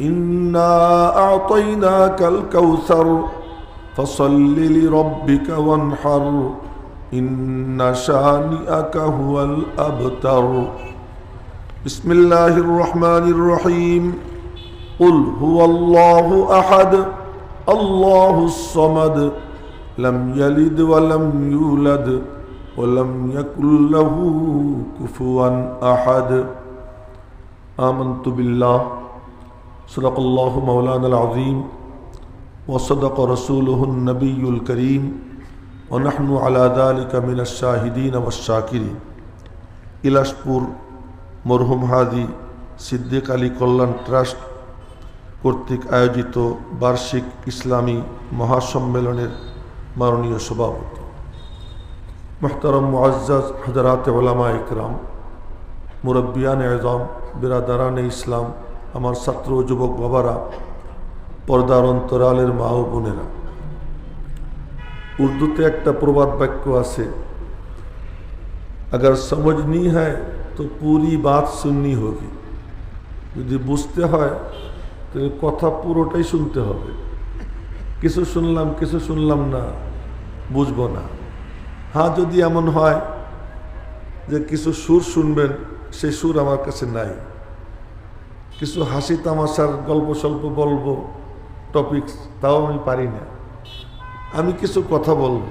إنا أعطيناك الكوثر فصل لربك وانحر إن شانئك هو الأبتر بسم الله الرحمن الرحيم قل هو الله أحد الله الصمد لم يلد ولم يولد ولم يكن له كفوا أحد آمنت بالله صدق الله مولانا العظيم وصدق رسوله النبي الكريم ونحن على ذلك من الشاهدين والشاكرين ইলাসপুর মরহুম হাদি সিদ্দিক আলী কল্যাণ ট্রাস্ট কর্তৃক আয়োজিত বার্ষিক ইসলামী মহাসম্মেলনের মাননীয় সভাপতি মোহতারম মুআজ্জাজ হজরাত ওলামা ইকরাম মুরব্বিয়ান এজম বিরাদারান ইসলাম আমার ছাত্র ও যুবক বাবারা পর্দার অন্তরালের মা ও বোনেরা উর্দুতে একটা প্রবাদ বাক্য আছে अगर समझ नहीं है तो पूरी बात सुननी होगी যদি বুঝতে হয় তাহলে কথা পুরোটাই শুনতে হবে কিছু শুনলাম কিছু শুনলাম না বুঝবো না হ্যাঁ যদি এমন হয় যে কিছু সুর শুনবেন সেই সুর আমার কাছে নাই। কিছু হাসি তামাশার গল্প সল্প বলব টপিকস তাও আমি পারি না। আমি কিছু কথা বলব,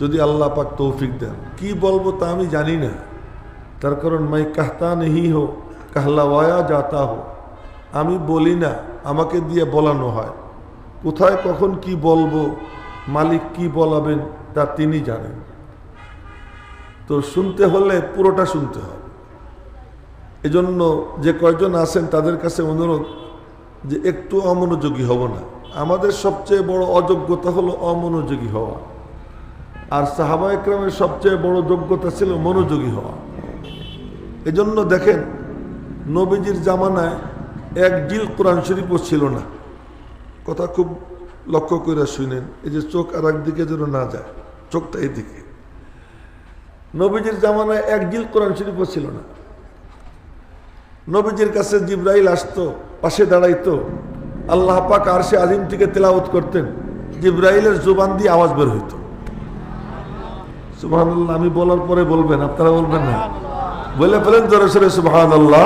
যদি আল্লাহ পাক তৌফিক দেন। কি বলব তা আমি জানি না। তার কারণ, মাই কাহতা নেই হো, কাহলাওয়ায়া যাতা হো। আমি বলি না, আমাকে দিয়ে বলানো হয়। কোথায়, কখন কি বলব, মালিক কি বলাবেন তা তিনি জানেন। তো শুনতে হলে পুরোটা শুনতে হবে। এজন্য যে কয়জন আছেন তাদের কাছে অনুরোধ যে একটু অমনোযোগী হব না। আমাদের সবচেয়ে বড় অযোগ্যতা হলো অমনোযোগী হওয়া। আর সাহাবা একরামের সবচেয়ে বড় যোগ্যতা ছিল মনোযোগী হওয়া। এজন্য দেখেন, নবীজির জামানায় এক জিল কোরআন শরীফও ছিল না। কথা খুব লক্ষ্য করে শুনেন, এই যে চোখ আর একদিকে যেন না যায়, চোখটা এদিকে। নবীজির জামানায় এক জিল কোরআন শরীফও ছিল না। নবীজির কাছে জিব্রাইল আসতো, পাশে দাঁড়াইতো। আল্লাহ পাক আর সে আজিম থেকে তেলাওত করতেন। জিব্রাইলের জোবান দিয়ে আওয়াজ বের হইতো। সুবাহ আমি বলার পরে বলবেন, আপনারা বলবেন না? বলে ফেলেন জোরে সরে সুবাহান আল্লাহ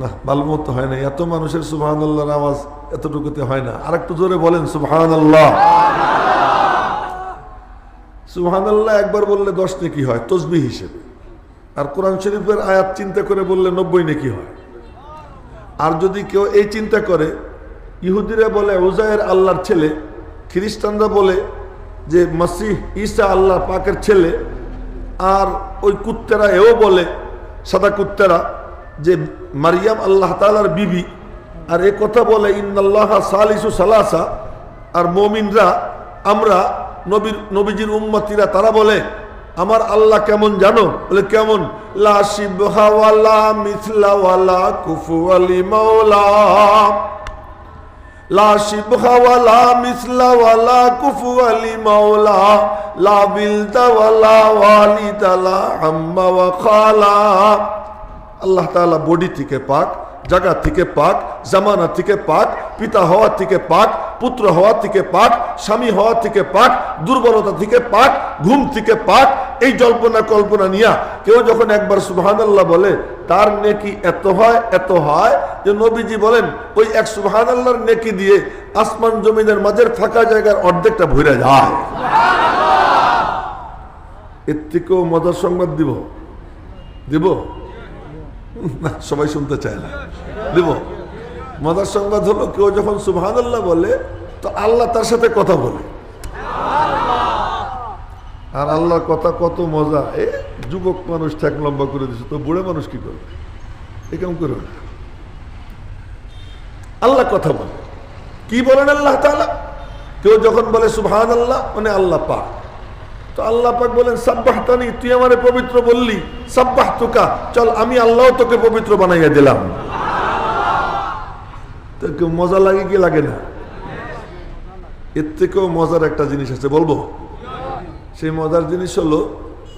না, ভালো মতো হয় না এত মানুষের সুবাহান আল্লাহর আওয়াজ এতটুকুতে হয় না। আর একটু জোরে বলেন সুবাহান আল্লাহ সুবাহান আল্লাহ একবার বললে দশ নেকি হয়? তসবি হিসেবে। আর কোরআন শরীফের আয়াত চিন্তা করে বললে নব্বই নেকি হয়। আর যদি কেউ এই চিন্তা করে, ইহুদিরা বলে উজায়ের আল্লাহর ছেলে, খ্রিস্টানরা বলে যে মাসিহ ঈসা আল্লাহ পাকের ছেলে, আর ওই কুত্তেরা এও বলে, সাদা কুত্তেরা, যে মারিয়াম আল্লাহ তালার বিবি, আর এ কথা বলে, ইন্নাল্লাহ সালিসু সালাসা, আর মমিনরা, আমরা নবীর নবীজির উম্মতিরা, তারা বলে আমার আল্লাহ কেমন জানো? বলে, কেমন? লা শিবহাওয়ালা মিথলাওয়ালা কুফু আলী লা শিবহাওয়ালা মিসলাওয়ালা কুফুয়ালি মাওলা। লা বিলদাওয়ালা ওয়ালিদালা আম্মা ওয়া খালা। আল্লাহ বডি থেকে পাক জায়গা থেকে পাক, জামানা থেকে পাক, পিতা হওয়া থেকে পাক, পুত্র হওয়া থেকে পাক, স্বামী হওয়া থেকে পাক, দুর্বলতা থেকে পাক, ঘুম থেকে পাক এই জল্পনা কল্পনা নিয়া কেউ যখন একবার সুবহান আল্লাহ বলে, তার নেকি এত হয় এত হয় যে নবীজি বলেন, ওই এক সুবহান আল্লাহর নেকি দিয়ে আসমান জমিনের মাঝের ফাঁকা জায়গার অর্ধেকটা ভরে যায়। এর থেকেও মজার সংবাদ দিব। দিব? না, সবাই শুনতে চায় না। দিব? মজার সংবাদ হলো, কেউ যখন সুবহান আল্লাহ বলে, তো আল্লাহ তার সাথে কথা বলে। আর আল্লাহর কথা কত মজা। এ যুবক মানুষ ঠেক লম্বা করে দিছে, তো বুড়ে মানুষ কি করবে? এ কেমন না আল্লাহ কথা বলে। কি বলেন আল্লাহ তাআলা? কেউ যখন বলে সুবহান আল্লাহ মানে আল্লাহ পাক। তো আল্লাহ পাক বলেন, সাব্বাহতানি, তুই আমারে পবিত্র বললি। সাব্বাহ তুকা চল, আমি আল্লাহ তোকে পবিত্র বানাইয়া দিলাম। তো কেউ মজা লাগে কি লাগে না? এর থেকেও মজার একটা জিনিস আছে, বলব? সেই মজার জিনিস হলো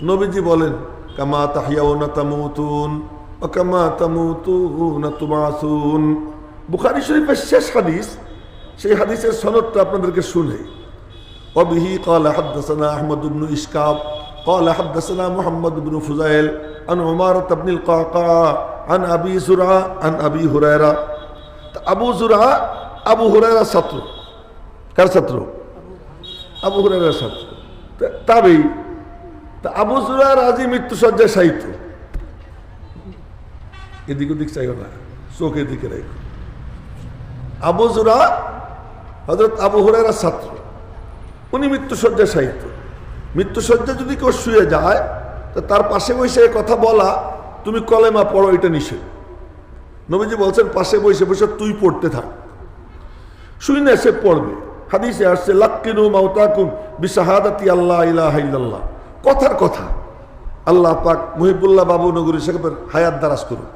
নবীজি বলেন কামা তাহিয়াউনা তামুতুন وكما تموتون تبعثون বুখারী শরীফের শেষ হাদিস সেই হাদিসের সনদটা আপনাদেরকে শুনে وبه قال حدثنا أحمد بن إشكاب قال حدثنا محمد بن فزيل عن عمارة بن القعقاع عن أبي زرعة عن أبي هريرة أبو زرعة أبو هريرة ছাত্র কার ছাত্র আবু হুরায়রার ছাত্র তা- তাবেই। তা আবু জুরা রাজি মৃত্যুসজ্জায় সাহিত্য এদিক ওদিক চাইও না চোখ এদিকে রেখো আবু জুরা হজরত আবু হুরায়রার ছাত্র। উনি মৃত্যুসজ্জায় সাহিত্য মৃত্যুসজ্জা যদি কেউ শুয়ে যায়, তা তার পাশে বসে কথা বলা, তুমি কলেমা পড়ো, এটা নিষেধ। নবীজি বলছেন, পাশে বসে বসে তুই পড়তে থাক। শুই না, সে পড়বে। হাদিসে আসছে, লাক্কিনু মাউতাকুম বিশাহাদাতি আল্লাহ ইলাহা ইল্লাল্লাহ। কথার কথা, আল্লাহ পাক মুহিবুল্লাহ বাবু নগরী সাহেবের হায়াত দারাজ করুন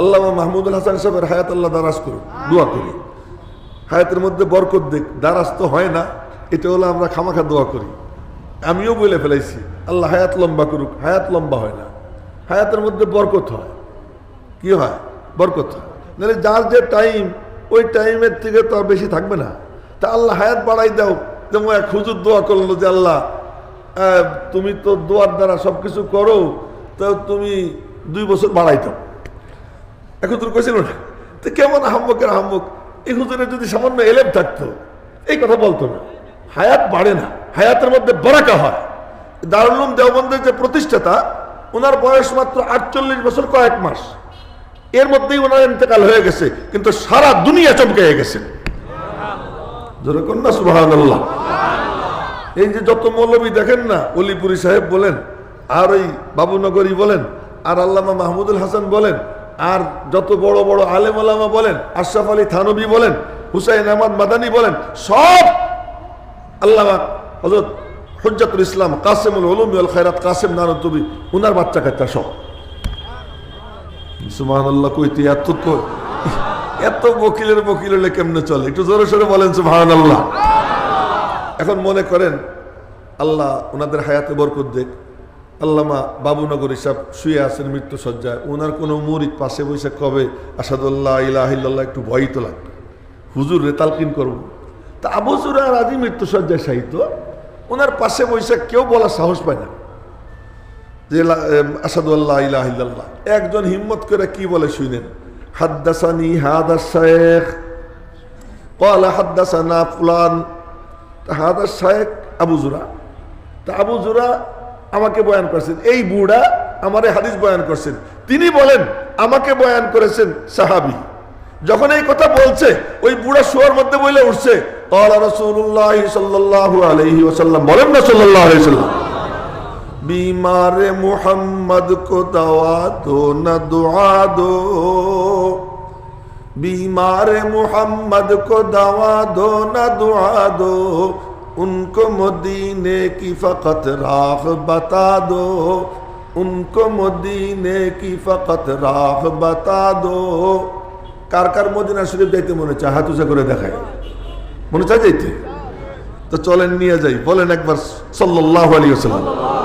আল্লাহ মাহমুদুল হাসান সাহেবের হায়াত আল্লাহ দারাজ করুন দোয়া করি। হায়াতের মধ্যে বরকত দেখ, দারাজ তো হয় না, এটা হলো আমরা খামাখা দোয়া করি। আমিও বলে ফেলাইছি, আল্লাহ হায়াত লম্বা করুক, হায়াত লম্বা হয় না। হায়াতের মধ্যে বরকত হয়। কি হয়? বরকত হয়। নাহলে যার যে টাইম ওই টাইমের থেকে তো আর বেশি থাকবে না। তা আল্লাহ হায়াত বাড়াই দাও। যেমন এক হুজুর দোয়া করল যে আল্লাহ তুমি তো দোয়ার দ্বারা সব কিছু করো, তো তুমি দুই বছর বাড়াই দাও। এক হুজুর কইছিল না তো কেমন আহম্মকের আহম্মক? এই হুজুরের যদি সামান্য এলেম থাকতো, এই কথা বলতো না। হায়াত বাড়ে না। হায়াতের মধ্যে বরাকা হয়। দারুলুম দেওবন্দের যে প্রতিষ্ঠাতা ওনার বয়স মাত্র আটচল্লিশ বছর কয়েক মাস। এর মধ্যেই ওনার ইন্তেকাল হয়ে গেছে, কিন্তু সারা দুনিয়া চমকে গেছে। যেরকম না সুবহানাল্লাহ। এই যে যত মৌলবী দেখেন না, অলিপুরি সাহেব বলেন, আর ওই বাবুনগরী বলেন, আর আল্লামা মাহমুদুল হাসান বলেন, আর যত বড় বড় আলেম আলামা বলেন, আশরাফ আলী থানবী বলেন, হুসাইন আহমদ মাদানী বলেন, সব আল্লামা হজরত হজ্জাতুল ইসলাম, কাসেমুল ওলমিউল খায়রাত, কাসেম নানতবি, উনার বাচ্চা কাচ্চা সব। সুমান আল্লাহ কইতে এত কই- এত বকিলের বকিল হলে কেমনে চলে? একটু জোরে সোরে বলেন সুবহান আল্লাহ এখন মনে করেন, আল্লাহ ওনাদের হায়াতে বরকত দেখ আল্লামা বাবুনগর হিসাব শুয়ে আছেন মৃত্যু সজ্জায় ওনার কোনো মুরিদ পাশে বসে কবে আসাদুল্লাহ ইলাহিল্লাহ একটু ভয়ই তো লাগবে। হুজুর রে, তালকিন করব তা আবু জুরা রাজি মৃত্যু সজ্জায় সাহিত্য ওনার পাশে বসে কেউ বলার সাহস পায় না। যে আসাদুল্লাহ ইলাহিল্লাহ একজন হিম্মত করে কি বলে শুনেন? হাদ্দাসানি হাদা শেখ قال حدثنا ফুলান হাদা শেখ আবু জুরা তা আবু জুরা আমাকে বয়ান করছেন এই বুড়া আমারে হাদিস বয়ান করছেন তিনি বলেন আমাকে বয়ান করেছেন সাহাবি যখন এই কথা বলছে ওই বুড়া শুয়ার মধ্যে বলে উঠছে قال رسول الله صلى الله عليه وسلم বলেন না সাল্লাল্লাহু بیمار محمد کو دوا دو نہ دعا دو بیمار محمد کو دوا دو نہ دعا دو ان کو مدینے کی فقط راہ بتا دو ان کو মদিনে কি ফকত রাহ বাতা দো কার কার মদিনা শরীফ যাইতে মনে চায় হাত উঁচা করে দেখায় মনে চায় যাইতে তো চলেন নিয়ে যাই বলেন একবার সাল্লাহ আলী সাল্লাম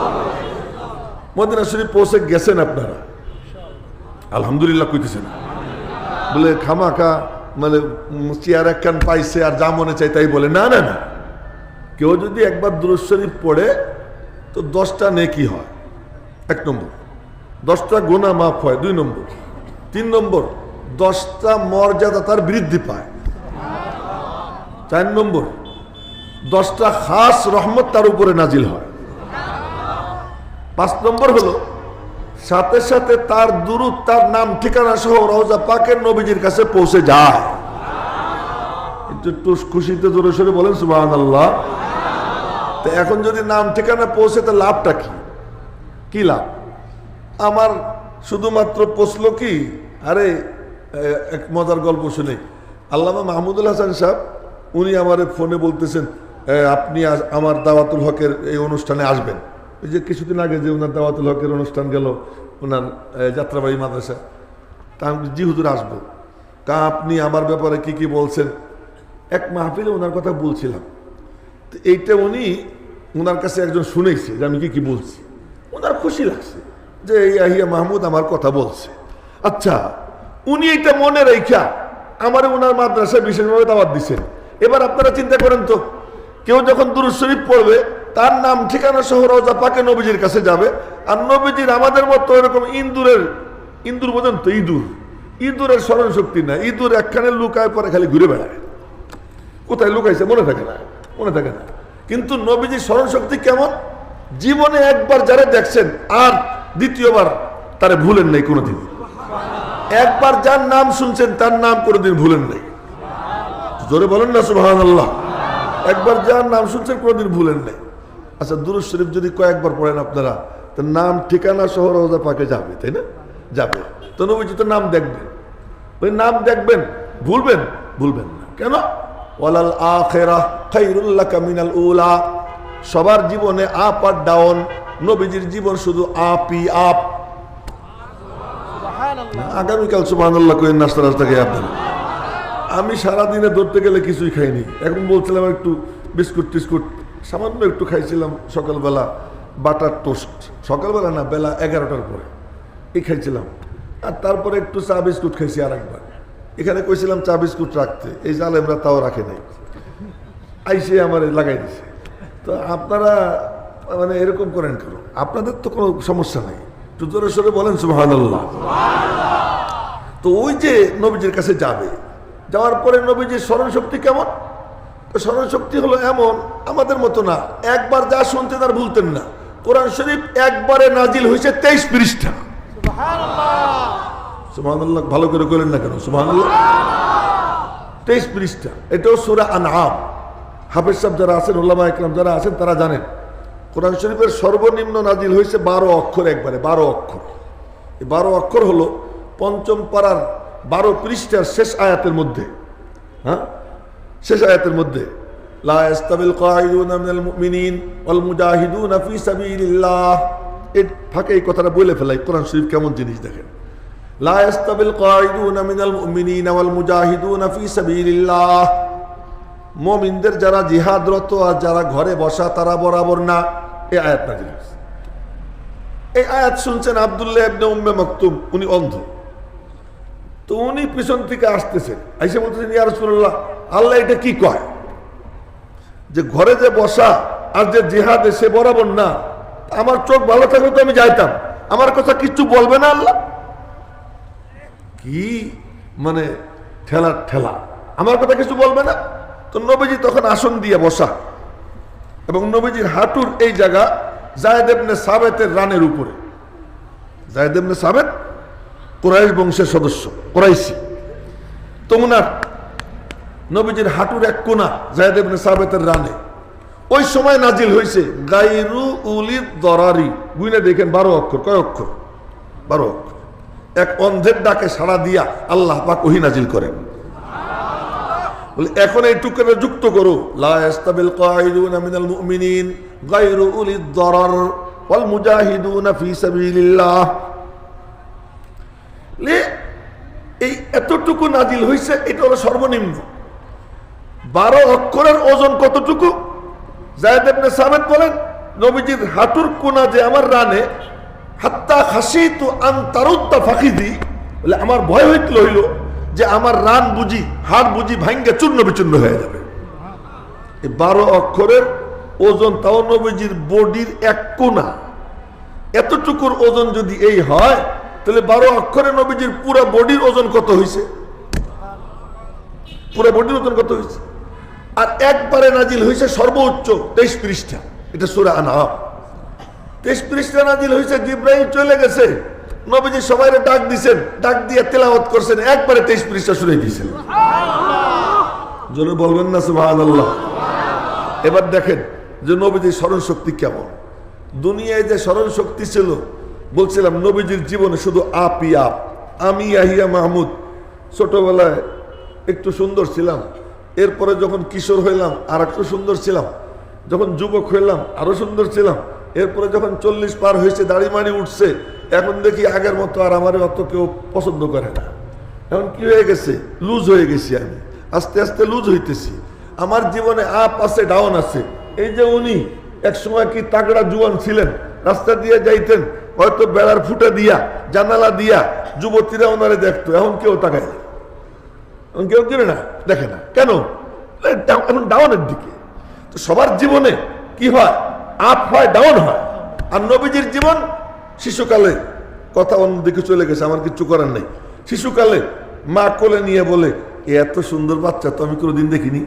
মদিনা শরীফ পৌঁছে গেছেন আপনারা? আলহামদুলিল্লাহ কইতেছেন। বলে, খামাখা মানে চেয়ার একখান পাইছে আর যা মনে চাই তাই বলে। না না না। কেউ যদি একবার দুরুদ শরীফ পড়ে, তো দশটা নেকি হয়। এক নম্বর। দশটা গোনা মাফ হয়, দুই নম্বর। তিন নম্বর, দশটা মর্যাদা তার বৃদ্ধি পায়। চার নম্বর, দশটা খাস রহমত তার উপরে নাজিল হয়। পাঁচ নম্বর হলো, সাথে সাথে তার দুরুদ, তার নাম, ঠিকানা সহ রওজা পাকের নবীজির কাছে পৌঁছে যায়। একটু খুশিতে জোরে সরে বলেন সুবাহ আল্লাহ তো এখন যদি নাম, ঠিকানা পৌঁছে, তো লাভটা কি? কি লাভ? আমার শুধুমাত্র পৌঁছলো কি? আরে এক মজার গল্প শুনে। আল্লামা মাহমুদুল হাসান সাহেব, উনি আমার ফোনে বলতেছেন আপনি আমার দাওয়াতুল হকের এই অনুষ্ঠানে আসবেন। এই যে কিছুদিন আগে যে ওনার দাওয়াতুল হকের অনুষ্ঠান গেল ওনার যাত্রাবাড়ি মাদ্রাসা। তা আমি জি হুজুর, আসব। তা আপনি আমার ব্যাপারে কি কি বলছেন? এক মাহফিলে ওনার কথা বলছিলাম। তো এইটা উনি ওনার কাছে একজন শুনেছে যে আমি কি কি বলছি। ওনার খুশি লাগছে যে এই আহিয়া মাহমুদ আমার কথা বলছে। আচ্ছা উনি এটা মনে রেখা আমার ওনার মাদ্রাসায় বিশেষভাবে দাওয়াত দিচ্ছেন এবার আপনারা চিন্তা করেন তো, কেউ যখন দুরুদ শরীফ পড়বে তার নাম, ঠিকানা সহ রোজা পাকে নবীজির কাছে যাবে। আর নবীজির আমাদের মতো এরকম ইন্দুরের ইন্দুর বোঝেন তো, ইঁদুর। ইঁদুরের স্মরণ শক্তি না ইঁদুর একখানে লুকায় পরে খালি ঘুরে বেড়ায়। কোথায় লুকাইছে মনে থাকে না, মনে থাকে না। কিন্তু নবীজির স্মরণ শক্তি কেমন? জীবনে একবার যারা দেখছেন, আর দ্বিতীয়বার তারে ভুলেন নাই কোনোদিন। একবার যার নাম শুনছেন, তার নাম কোনোদিন ভুলেন নাই। জোরে বলেন না আল্লাহ একবার যার নাম শুনছেন, কোনোদিন ভুলেন নাই। আচ্ছা দুরুদ শরীফ যদি কয়েকবার পড়েন আপনারা তো নাম ঠিকানা শহর রোজা পাকে যাবে তাই না? যাবে। তো নবীজি তো নাম দেখবেন। ওই নাম দেখবেন ভুলবেন? ভুলবেন না। কেন? ওয়ালাল আখেরা খাইরুল্লাহ কামিনাল উলা। সবার জীবনে আপ আর ডাউন নবীজির জীবন শুধু আপই আপ। আগামীকাল সুবহানাল্লাহ কই নাস্তা রাস্তা খেয়ে আপনারা আমি সারাদিনে ধরতে গেলে কিছুই খাইনি। এখন বলছিলাম একটু বিস্কুট টিস্কুট সামান্য একটু খাইছিলাম সকালবেলা বাটার টোস্ট। সকালবেলা না, বেলা এগারোটার পরে। এই খাইছিলাম। আর তারপরে একটু চা বিস্কুট খাইছি আর একবার এখানে কইছিলাম চা বিস্কুট রাখতে। এই জালেমরা তাও রাখে নাই। আইসে আমার লাগাই দিছে। তো আপনারা মানে এরকম করেন কেন? আপনাদের তো কোনো সমস্যা নাই। একটু জোরে সোরে বলেন, সুবহানাল্লাহ। তো ওই যে নবীজির কাছে যাবে। যাওয়ার পরে নবীজির স্মরণ শক্তি কেমন? তো স্মরণ শক্তি হলো এমন আমাদের মতো না। একবার যা শুনতেন আর ভুলতেন না। কোরআন শরীফ একবারে নাজিল হয়েছে তেইশ পৃষ্ঠা। সুবহানাল্লাহ। ভালো করে করেন না কেন? সুবহানাল্লাহ। তেইশ পৃষ্ঠা এটাও সুরা আনআম। হাফেজ সাহেব যারা আছেন উল্লামা ইকরাম যারা আছেন তারা জানেন কোরআন শরীফের সর্বনিম্ন নাজিল হয়েছে বারো অক্ষর একবারে বারো অক্ষর। এই বারো অক্ষর হলো পঞ্চম পাড়ার বারো পৃষ্ঠার শেষ আয়াতের মধ্যে। হ্যাঁ? শেষ আয়াতের মধ্যে ফাঁকে এই কথাটা বলে কেমন জিনিস দেখেন? যারা জিহাদরত আর যারা ঘরে বসা, তারা বরাবর না। এই আয়াত হয়েছে। এই আয়াত শুনছেন আবদুল্লাহ উম্মে মকতুম, উনি অন্ধ। তো উনি পিছন থেকে আসতেছেন আইসে বলতেছেন, ইয়া আল্লাহ এটা কি কয়? যে ঘরে যে বসা আর যে জিহাদে সে বরাবর না, আমার চোখ ভালো থাকলে তো আমি যাইতাম। আমার কথা কিচ্ছু বলবে না আল্লাহ? কি মানে ঠেলা ঠেলা? আমার কথা কিছু বলবে না? তো নবীজি তখন আসন দিয়ে বসা এবং নবীজির হাঁটুর এই জায়গা জায়দেবনে সাবেতের রানের উপরে। জায়দেবনে সাবেত? কোরাইশ বংশের সদস্য, কোরাইশি। তো ওনার নবীজির হাঁটুর এক কোনা জায়দেবনে সাবেতের রানে। ওই সময় নাজিল হয়েছে গাইরু উলি দরারি। গুইনে দেখেন বারো অক্ষর, কয় অক্ষর? বারো অক্ষর। এক অন্ধের ডাকে সাড়া দিয়া আল্লাহ পাক ওহি নাজিল করেন। এখন এই টুকরে যুক্ত করো। লা ইস্তাবিল কাঈদুনা মিনাল মুমিনিন গায়রু উলিদ দারার ওয়াল মুজাহিদুনা ফি সাবিলিল্লাহ লে এই এতটুকু নাজিল হইছে, এটা হলো সর্বনিম্ন। বারো অক্ষরের ওজন কতটুকু? জায়দ ইবনে সামেদ বলেন, নবীজির হাঁটুর কোনা যে আমার রানে, হাত্তা খাসি তু আন্তারুদ্দা ফাঁকিদি বলে আমার ভয় হইতে হইল যে আমার রান বুঝি, হাড় বুঝি ভাঙ্গে চূর্ণ বিচূর্ণ হয়ে যাবে। এই বারো অক্ষরের ওজন তাও নবীজির বডির এক কোনা এতটুকুর ওজন যদি এই হয় তাহলে বারো অক্ষরে নবীজির পুরো বডির ওজন কত হয়েছে পুরো বডির ওজন কত হয়েছে আর একবারে নাজিল হয়েছে সর্বোচ্চ তেইশ পৃষ্ঠা। এটা সুরা আনাম তেইশ পৃষ্ঠা নাজিল হয়েছে জিব্রাহিম চলে গেছে। নবীজি সবাই ডাক দিছেন ডাক দিয়ে তেলাওয়াত করছেন একবারে তেইশ পৃষ্ঠা শুনে দিয়েছেন। জোরে বলবেন না আল্লাহ এবার দেখেন যে নবীজির স্মরণ শক্তি কেমন। দুনিয়ায় যে স্মরণ শক্তি ছিল বলছিলাম, নবীজির জীবনে শুধু আপই আপ। আমি আহিয়া মাহমুদ, ছোটবেলায় একটু সুন্দর ছিলাম। এরপরে যখন কিশোর হইলাম আর একটু সুন্দর ছিলাম। যখন যুবক হইলাম আরও সুন্দর ছিলাম। এরপরে যখন চল্লিশ পার হয়েছে, দাড়ি মাড়ি উঠছে, এখন দেখি আগের মতো আর আমার অত কেউ পছন্দ করে না। এখন কি হয়ে গেছে? লুজ হয়ে গেছি আমি। আস্তে আস্তে লুজ হইতেছি। আমার জীবনে আপ আছে, ডাউন আছে। এই যে উনি এক সময় কি তাগড়া জুয়ান ছিলেন, রাস্তা দিয়ে যাইতেন হয়তো বেড়ার ফুটা দিয়া জানালা দিয়া যুবতীরা ওনারে দেখতো এখন কেউ তাকায় এখন কেউ কিনে না দেখে না। কেন? এখন ডাউনের দিকে। তো সবার জীবনে কি হয়? আপ হয় ডাউন হয়। আর নবীজির জীবন শিশুকালে কথা অন্যদিকে চলে গেছে আমার কিছু করার নেই। শিশুকালে মা কোলে নিয়ে বলে "এ এত সুন্দর বাচ্চা তো আমি কোনোদিন দেখিনি।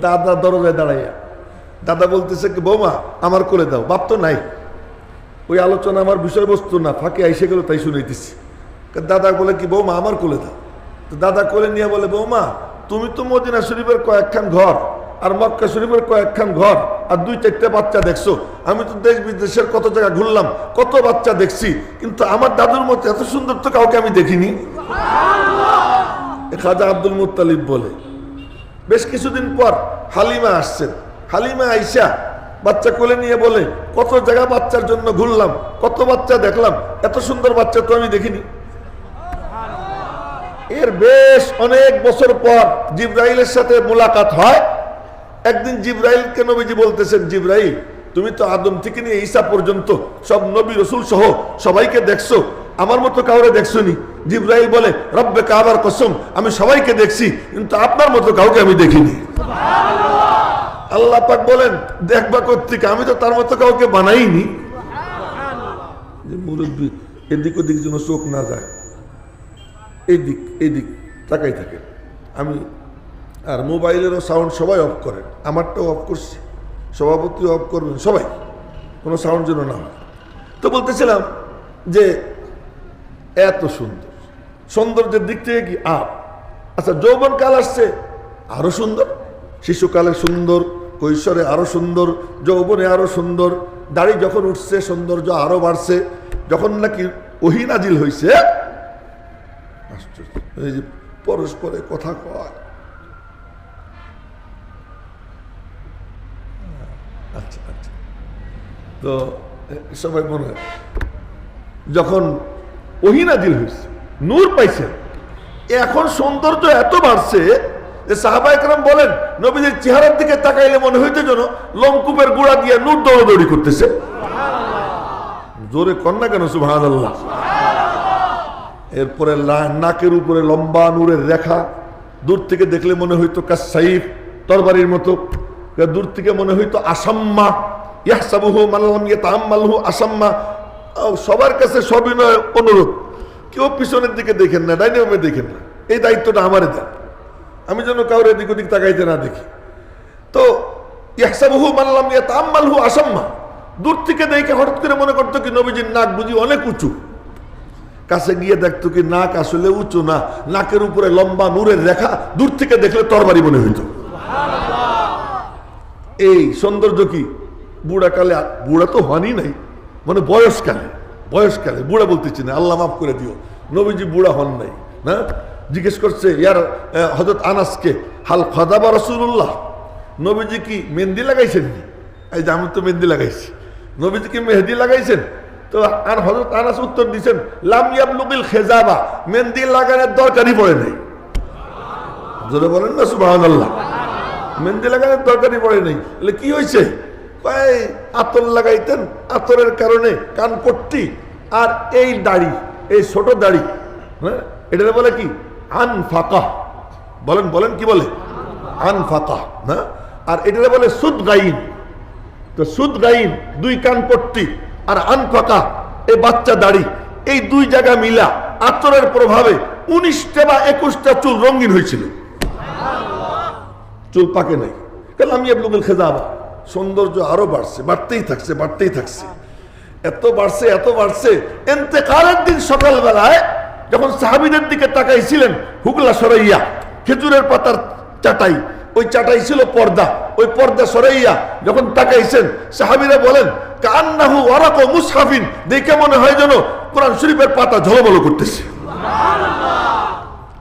দাদা দরজায় দাঁড়াইয়া দাদা বলতেছে কি, বৌমা, আমার কোলে দাও, বাপ তো নাই। ওই আলোচনা আমার বিষয়বস্তু না, ফাঁকে আইসে গেল, তাই শুনাইতেছি দাদা বলে কি, বৌমা, আমার কোলে দাও। তো দাদা কোলে নিয়ে বলে, বৌমা, তুমি তো মদিনা শরীফের কয়েকখান ঘর আর মক্কা শরীফের কয়েকখান ঘর আর দুই চারটে বাচ্চা দেখছ। আমি তো দেশ বিদেশের কত জায়গা ঘুরলাম, কত বাচ্চা দেখছি, কিন্তু আমার দাদুর মতো এত সুন্দর তো কাউকে আমি দেখিনি। খাজা আব্দুল মুত্তালিব বলে, বেশ কিছুদিন পর হালিমা আসছেন। হালিমা আইসা বাচ্চা কোলে নিয়ে বলে, কত জায়গা বাচ্চার জন্য ঘুরলাম, কত বাচ্চা দেখলাম, এত সুন্দর বাচ্চা তো আমি দেখিনি। এর বেশ অনেক বছর পর জিব্রাইলের সাথে মোলাকাত হয়। একদিন জিব্রাইলকে নবীজি বলতেছেন, জিব্রাইল, তুমি তো আদম থেকে নিয়ে ঈসা পর্যন্ত সব নবী রসুল সহ সবাইকে দেখছ, আমার মতো কাউরে দেখছ নি জিব্রাইল বলে, রব্বে কাবার কসম, আমি সবাইকে দেখছি, কিন্তু আপনার মতো কাউকে আমি দেখিনি। আল্লাহ পাক বলেন দেখবা কর্তৃক আমি তো তার মতো কাউকে বানাইনি। যে মুরব্বী এদিক ওদিক যেন চোখ না যায়। এই দিক এই দিক তাকাই থাকে। আমি আর মোবাইলেরও সাউন্ড সবাই অফ করেন। আমারটাও অফ করছি। সভাপতি অফ করবেন সবাই। কোনো সাউন্ড যেন না হয়। তো বলতেছিলাম যে এত সুন্দর। সৌন্দর্যের দিক থেকে কি আপ? আচ্ছা যৌবন কাল আসছে আরও সুন্দর। শিশুকালে সুন্দর কৈশোরে আরও সুন্দর, যৌবনে আরও সুন্দর, দাড়ি যখন উঠছে, সৌন্দর্য আরও বাড়ছে, যখন নাকি ওহিনাজিল হয়েছে আশ্চর্য, এই যে পরস্পরে কথা কয়। আচ্ছা আচ্ছা। তো সবাই মনে হয়, যখন ওহিনাজিল হয়েছে নূর পাইছে, এখন সৌন্দর্য এত বাড়ছে যে সাহাবা একরাম বলেন নবীদের চেহারার দিকে তাকাইলে মনে হইতে যেন লঙ্কুপের গুড়া দিয়ে নূর দৌড়াদৌড়ি করতেছে। জোরে কন্যা কেন আল্লাহ এরপরে নাকের উপরে লম্বা নূরের রেখা, দূর থেকে দেখলে মনে হইতো কাসাইফ তরবারির মতো। দূর থেকে মনে হইতো আসাম্মা, ইয়াহসাবুহু মাল্লাম ইয়াতাআম্মালহু আসাম্মা। সবার কাছে সবিনয় অনুরোধ। কেউ পিছনের দিকে দেখেন না ডাইনিয়মে দেখেন না। এই দায়িত্বটা আমারে দেন। আমি যেন কাউরে এদিক ওদিক তাকাইতে না দেখি। তো ইয়াহসাবুহু মাল্লাম ইয়াতাআম্মালহু আসাম্মা। দূর থেকে দেখে হঠাৎ করে মনে করতো কি নবীজির নাক বুঝি অনেক উঁচু। কাছে গিয়ে দেখতো কি নাক আসলে উঁচু না নাকের উপরে লম্বা নূরের রেখা দূর থেকে দেখলে তরবারি মনে হইতো। এই সৌন্দর্য কি? বুড়া কালে বুড়া তো হনই নাই মানে বয়সকালে বয়সকালে বুড়া বলতেছি না আল্লাহ মাফ করে দিও। নবীজি বুড়া হন নাই না? জিজ্ঞেস করছে, ইয়ার হজরত আনাসকে, হাল খদাবা রসুল্লাহ নবীজি কি মেহেন্দি লাগাইছেন? এই যে আমি তো মেহেন্দি লাগাইছি। নবীজি কি মেহেদি লাগাইছেন? তো আর হজরত আনাস উত্তর দিচ্ছেন লাম ইয়াবলুকিল খেজাবা, মেহেন্দি লাগানোর দরকারই পড়ে নাই। জোরে বলেন না সুবাহ মেহেন্দি লাগানোর দরকারই পড়ে নাই। বলে কি হয়েছে আতর লাগাইতেন, আতরের কারণে কান পট্টি আর এই দাড়ি, এই ছোট দাড়ি হ্যাঁ? এটা বলে কি? আন ফাঁকা বলেন বলেন কি বলে? আন ফাঁকা হ্যাঁ আর এটা বলে সুদ গাইন তো সুদ গাইন দুই কান পট্টি, আর আন ফাঁকা এই বাচ্চা দাড়ি। এই দুই জায়গা মিলা আতরের প্রভাবে উনিশটা বা একুশটা চুল রঙিন হয়েছিল। চুল পাকে নাই। কারণ আমি এবলুগুল খেজাবা। সৌন্দর্য আরও বাড়ছে, বাড়তেই থাকছে বাড়তেই থাকছে। এত বাড়ছে এত বাড়ছে এতেকালের দিন সকালবেলায় যখন সাহাবিদের দিকে তাকাইছিলেন, হুগলা সরাইয়া, খেজুরের পাতার চাটাই, ওই চাটাই ছিল পর্দা, ওই পর্দা সরাইয়া যখন তাকাইছেন, সাহাবিরা বলেন কান্নাহু ওয়ারাক মুসহাফিন দেখে মনে হয় যেন কোরআন শরীফের পাতা ঝলমল করতেছে।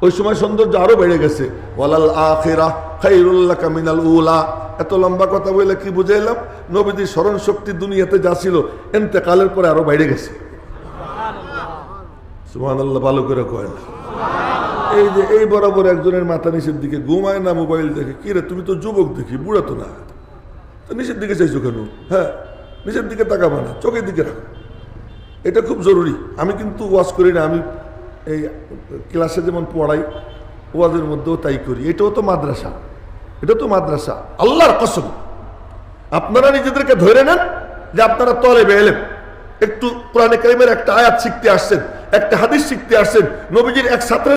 ওই সময় সৌন্দর্য আরও বেড়ে গেছে। ওয়ালাল আখিরা খাইরুল্লাহ কামিনাল উলা এত লম্বা কথা বলে কি বুঝাইলাম? নবীদের স্মরণ শক্তি দুনিয়াতে যা ছিল এতেকালের পরে আরও বেড়ে গেছে। সুমান আল্লাহ ভালো করে কয় না। এই যে এই বরাবর একজনের মাথা নিচের দিকে ঘুমায় না মোবাইল দেখে, কি রে, তুমি তো যুবক দেখি, বুড়া তো না? তো নিচের দিকে চাইছো কেন? হ্যাঁ নিচের দিকে তাকাবে না, চোখের দিকে রাখো। এটা খুব জরুরি। আমি কিন্তু ওয়াজ করি না, আমি এই ক্লাসে যেমন পড়াই, ওয়াজের মধ্যেও তাই করি। এটাও তো মাদ্রাসা, এটা তো মাদ্রাসা, আল্লাহর কসম। আপনারা নিজেদেরকে ধরে নেন যে আপনারা তলে বেলেন একটু কোরআনে কারিমের একটা আয়াত শিখতে আসছেন একটা হাদিস শিখতে আসছেন নবীজির এক ছাত্রের